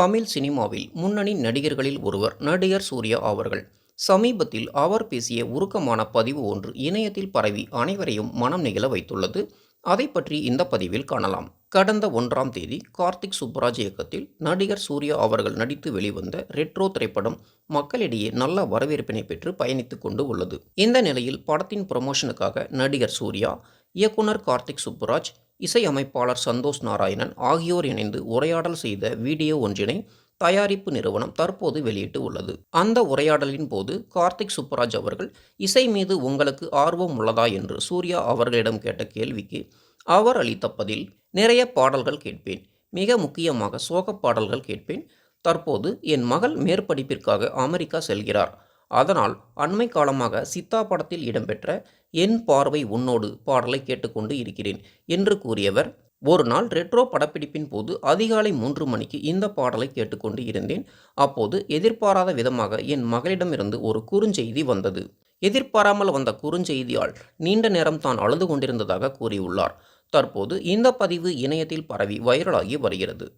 தமிழ் சினிமாவில் முன்னணி நடிகர்களில் ஒருவர் நடிகர் சூர்யா அவர்கள். சமீபத்தில் அவர் பேசிய உருக்கமான பதிவு ஒன்று இணையத்தில் பரவி அனைவரையும் மனம் நிகழ வைத்துள்ளது. அதை பற்றி இந்த பதிவில் காணலாம். கடந்த ஒன்றாம் தேதி கார்த்திக் சுப்புராஜ் இயக்கத்தில் நடிகர் சூர்யா அவர்கள் நடித்து வெளிவந்த ரெட்ரோ திரைப்படம் மக்களிடையே நல்ல வரவேற்பினை பெற்று பயணித்துக் கொண்டு உள்ளது. இந்த நிலையில் படத்தின் ப்ரமோஷனுக்காக நடிகர் சூர்யா இயக்குனர் கார்த்திக் சுப்புராஜ் இசையமைப்பாளர் சந்தோஷ் நாராயணன் ஆகியோர் இணைந்து உரையாடல் செய்த வீடியோ ஒன்றினை தயாரிப்பு நிறுவனம் தற்போது வெளியிட்டு உள்ளது. அந்த உரையாடலின் போது கார்த்திக் சுப்புராஜ் அவர்கள் இசை மீது உங்களுக்கு ஆர்வம் உள்ளதா? என்று சூர்யா அவர்களிடம் கேட்ட கேள்விக்கு அவர் அளித்த பதில் நிறைய பாடல்கள் கேட்பேன். மிக முக்கியமாக சோகப் பாடல்கள் கேட்பேன். தற்போது என் மகள் மேற்படிப்பிற்காக அமெரிக்கா செல்கிறார். அதனால் அண்மை காலமாக சித்தா படத்தில் இடம்பெற்ற என் பார்வை உன்னோடு பாடலை கேட்டுக்கொண்டு இருக்கிறேன் என்று கூறியவர் ஒரு நாள் ரெட்ரோ படப்பிடிப்பின் போது அதிகாலை மூன்று மணிக்கு இந்த பாடலை கேட்டுக்கொண்டு இருந்தேன். அப்போது எதிர்பாராத விதமாக என் மகளிடமிருந்து ஒரு குறுஞ்செய்தி வந்தது. எதிர்பாராமல் வந்த குறுஞ்செய்தியால் நீண்ட நேரம் தான் அழுது கொண்டிருந்ததாக கூறியுள்ளார். தற்போது இந்த பதிவு இணையத்தில் பரவி வைரலாகி வருகிறது.